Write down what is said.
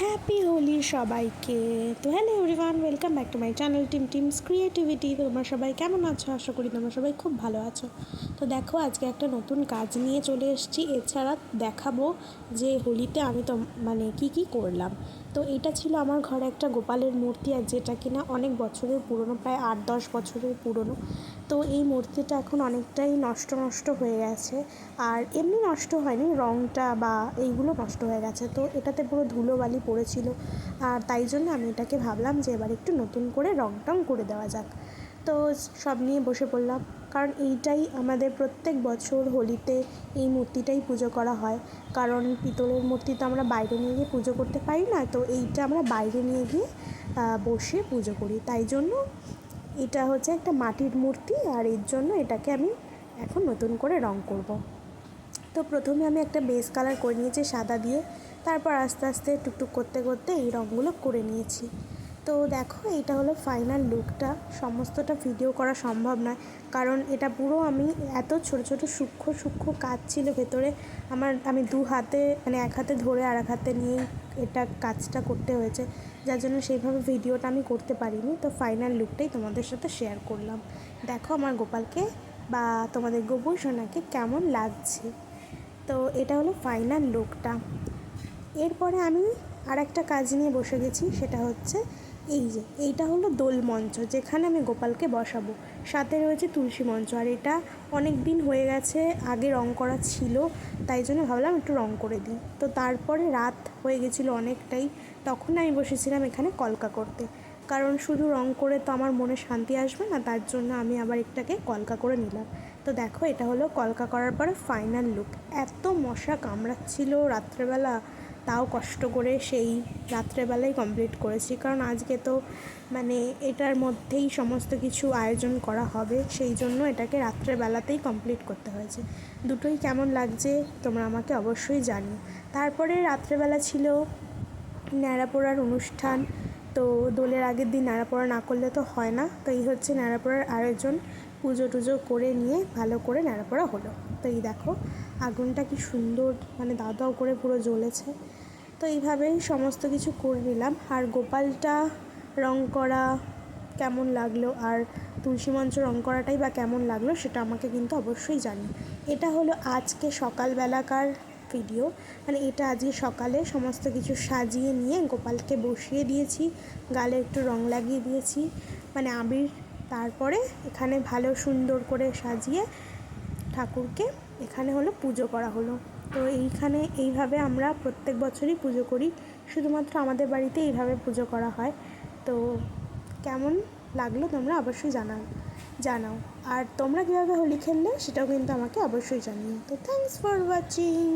Happy Holi সবাইকে। তো hello everyone welcome back to my channel team teams creativity তোমরা সবাই কেমন আছো? আশা করি তোমরা সবাই খুব ভালো আছো। তো দেখো, আজকে একটা নতুন কাজ নিয়ে চলে এসেছি। এছাড়া দেখাবো যে হোলিতে আমি তো মানে কি কি করলাম। তো এটা ছিল আমার ঘরে একটা গোপালের মূর্তি আর যেটা কিনা অনেক বছরের পুরনো, প্রায় আট দশ বছরের পুরনো। তো এই মূর্তিটা এখন অনেকটাই নষ্ট নষ্ট হয়ে গেছে আর এমনি নষ্ট হয়নি রঙটা বা এইগুলো নষ্ট হয়ে গেছে। তো এটাতে পুরো ধুলোবালি পড়েছিল আর তাই জন্য আমি এটাকে ভাবলাম যে এবার একটু নতুন করে রং টং করে দেওয়া যাক। তো সব নিয়ে বসে পড়লাম। কারণ এইটাই আমাদের প্রত্যেক বছর হোলিতে এই মূর্তিটাই পুজো করা হয়। কারণ পিতলের মূর্তি তো আমরা বাইরে নিয়ে গিয়ে পুজো করতে পারি না, তো এইটা আমরা বাইরে নিয়ে গিয়ে বসে পুজো করি। তাই জন্য এটা হচ্ছে একটা মাটির মূর্তি আর এর জন্য এটাকে আমি এখন নতুন করে রং করব। তো প্রথমে আমি একটা বেস কালার করে নিয়েছি সাদা দিয়ে। তারপর আস্তে আস্তে টুকটুক করতে করতে এই রঙগুলো করে নিয়েছি। তো দেখো, এটা হলো ফাইনাল লুকটা সমস্তটা ভিডিও করা সম্ভব নয়। কারণ এটা পুরো আমি এত ছোট ছোট সূক্ষ্ম সূক্ষ্ম কাজ ছিল ভেতরে। আমার, আমি দু হাতে মানে এক হাতে ধরে আর এক হাতে নিয়েই এটা কাজটা করতে হয়েছে। যার জন্য সেইভাবে ভিডিওটা আমি করতে পারিনি। তো ফাইনাল লুকটাই তোমাদের সাথে শেয়ার করলাম। দেখো আমার গোপালকে বা তোমাদের গোবর সোনাকে কেমন লাগছে। তো এটা হলো ফাইনাল লুকটা এরপরে আমি আর একটা কাজ নিয়ে বসে গেছি, সেটা হচ্ছে এই যে, এইটা হলো দোল মঞ্চ, যেখানে আমি গোপালকে বসাবো। সাথে রয়েছে তুলসী মঞ্চ, আর এটা অনেক দিন হয়ে গেছে, আগে রং করা ছিল, তাই জন্য ভাবলাম একটু রং করে দিই। তো তারপরে রাত হয়ে গেছিল অনেকটাই, তখন আমি বসেছিলাম এখানে কলকা করতে। কারণ শুধু রং করে তো আমার মনে শান্তি আসবে না, তার জন্য আমি আবার একটাকে কলকা করে নিলাম। তো দেখো, এটা হলো কলকা করার পরে ফাইনাল লুক এত মশা কামড়াচ্ছিল রাত্রেবেলা তাও কষ্ট করে সেই রাত্রেবেলায় কমপ্লিট করেছি। কারণ আজকে তো মানে এটার মধ্যেই সমস্ত কিছু আয়োজন করা হবে, সেই জন্য এটাকে রাত্রেবেলাতেই কমপ্লিট করতে হয়েছে। দুটোই কেমন লাগছে তোমরা আমাকে অবশ্যই জানিও। তারপরে রাত্রেবেলা ছিল ন্যাড়াপোড়ার অনুষ্ঠান, তো দোলের আগের দিন ন্যাড়াপোড়া না করলে তো হয় না। তো এই হচ্ছে ন্যাড়াপোড়ার আয়োজন। পুজো টুজো করে নিয়ে ভালো করে ন্যাড়াপোড়া হলো। তো এই দেখো, আগুনটা কি সুন্দর মানে দাও দাও করে পুরো জ্বলেছে। তো এইভাবেই সমস্ত কিছু করে নিলাম। আর গোপালটা রং করা কেমন লাগল? আর তুলসী মঞ্চ রং করাটাই বা কেমন লাগল সেটা আমাকে কিন্তু অবশ্যই জানি এটা হলো আজকে সকালবেলাকার ভিডিও মানে এটা আজকে সকালে সমস্ত কিছু সাজিয়ে নিয়ে গোপালকে বসিয়ে দিয়েছি। গালে একটু রং লাগিয়ে দিয়েছি। মানে আবির তারপরে এখানে ভালো সুন্দর করে সাজিয়ে ঠাকুরকে এখানে হলো পুজো করা হলো। তো এইখানে এইভাবে আমরা প্রত্যেক বছরই পুজো করি। শুধুমাত্র আমাদের বাড়িতে এইভাবে পুজো করা হয়। তো কেমন লাগল তোমরা অবশ্যই জানাও জানাও। আর তোমরা কীভাবে হোলি খেললে সেটাও কিন্তু আমাকে অবশ্যই জানিও। তো থ্যাংকস ফর ওয়াচিং